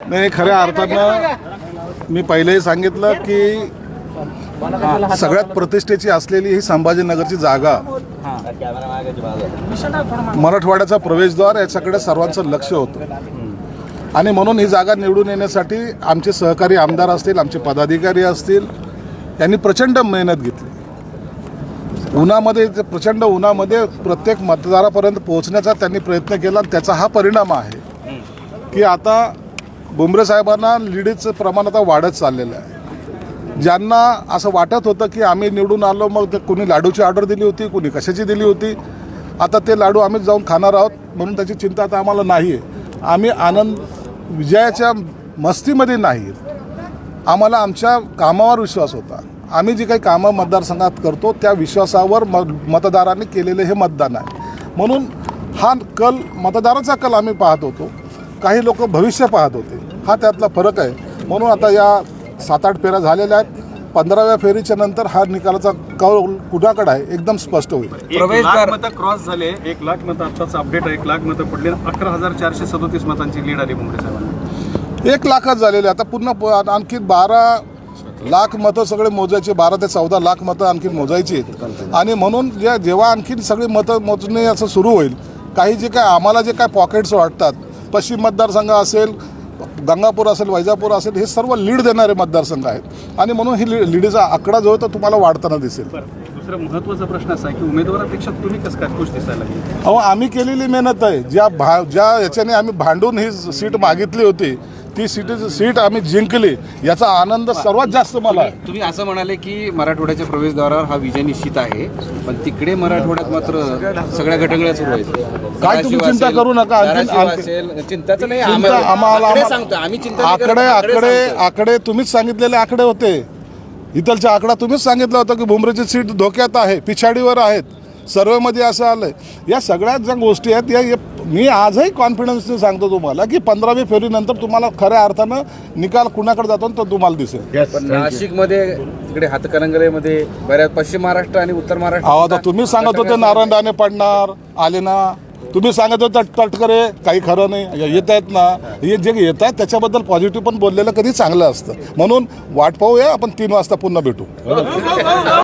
नाही खऱ्या अर्थानं मी पहिलेही सांगितलं की सगळ्यात प्रतिष्ठेची असलेली ही संभाजीनगरची जागा मराठवाड्याचा प्रवेशद्वार याच्याकडे सर्वांचं लक्ष होतं. आणि म्हणून ही जागा निवडून येण्यासाठी आमचे सहकारी आमदार असतील आमचे पदाधिकारी असतील यांनी प्रचंड मेहनत घेतली. उन्हामध्ये प्रचंड उन्हामध्ये प्रत्येक मतदारापर्यंत पोहोचण्याचा त्यांनी प्रयत्न केला त्याचा हा परिणाम आहे की आता बुमरे साहेबांना लीडीचं प्रमाण आता वाढत चाललेलं आहे. ज्यांना असं वाटत होतं की आम्ही निवडून आलो मग ते कुणी लाडूची ऑर्डर दिली होती कुणी कशाची दिली होती? आता ते लाडू आम्ही जाऊन खाणार आहोत म्हणून त्याची चिंता आता आम्हाला नाही आहे आम्ही आनंद विजयाच्या मस्तीमध्ये नाही. आम्हाला आमच्या कामावर विश्वास होता. आम्ही जी काही कामं मतदारसंघात करतो त्या विश्वासावर म मतदारांनी केलेले हे मतदान आहे. म्हणून हा कल मतदाराचा कल आम्ही पाहत होतो. काही लोक भविष्य पाहत होते. हा त्यातला फरक आहे. म्हणून आता या सात आठ फेऱ्या झालेल्या आहेत. पंधराव्या फेरीच्या नंतर हा निकालाचा कल कुणाकडे आहे एकदम स्पष्ट होईल. एक लाख मतं क्रॉस झाले. एक लाख मतं आत्ताच अपडेट आहे. एक लाख मतं पडले. अकरा हजार चारशे सदोतीस मतांची लीड आली मुंबई साहेबांना. एक लाखच झालेले. आता पुन्हा प- आणखी बारा लाख मतं सगळे मोजायचे. बारा ते चौदा लाख मतं आणखी मोजायची आहेत. आणि म्हणून जे जेव्हा आणखीन सगळी मतं मोजणे असं सुरू होईल काही जे काय आम्हाला जे काय पॉकेट्स वाटतात पश्चिम मतदारसंघ असेल गंगापूर असेल वैजापूर असेल हे सर्व लीड देणारे मतदारसंघ आहेत. आणि म्हणून ही ली लीडचा आकडा जो आहे तो तुम्हाला वाढताना दिसेल. दुसरा महत्त्वाचा प्रश्न असा की उमेदवारापेक्षा तुम्ही कसं काय खुश दिसायला अहो आम्ही केलेली मेहनत आहे. ज्या भा ज्या याच्याने आम्ही भांडून ही सीट मागितली होती ती सीट सीट आम्ही जिंकली. याचा आनंद सर्वात जास्त मला. आहे तुम्ही असं म्हणाले की मराठवाड्याच्या प्रवेशद्वारावर हा विजय निश्चित आहे पण तिकडे मराठवाड्यात मात्र सगळ्या घटंगळ्या सुरू आहेत. काय तुम्ही चिंता करू नका. चिंताचं नाही आम्हाला आकडे सांगतो आम्ही चिंता आकडे आकडे तुम्हीच सांगितलेले आकडे होते. इथलचा आकडा तुम्हीच सांगितलं होतं की भुमरेची सीट धोक्यात आहे पिछाडीवर आहेत सर्वेमध्ये असं आलंय. या सगळ्यात ज्या गोष्टी आहेत या- मी आजही कॉन्फिडन्सने सांगतो तुम्हाला की पंधरावी फेरीनंतर तुम्हाला खऱ्या अर्थानं निकाल कुणाकडे जातो तो तुम्हाला दिसेल. पण नाशिकमध्ये तिकडे हातकणंगलेमध्ये बऱ्याच पश्चिम महाराष्ट्र आणि उत्तर महाराष्ट्र अहो आता तुम्ही सांगत होते नारायण राणे पडणार आले ना. तुम्ही सांगत होते तटकरे काही खरं नाही. येत आहेत ना. हे जे येत आहेत त्याच्याबद्दल पॉझिटिव्ह पण बोललेलं कधी चांगलं असतं. म्हणून वाट पाहूया आपण तीन वाजता पुन्हा भेटू.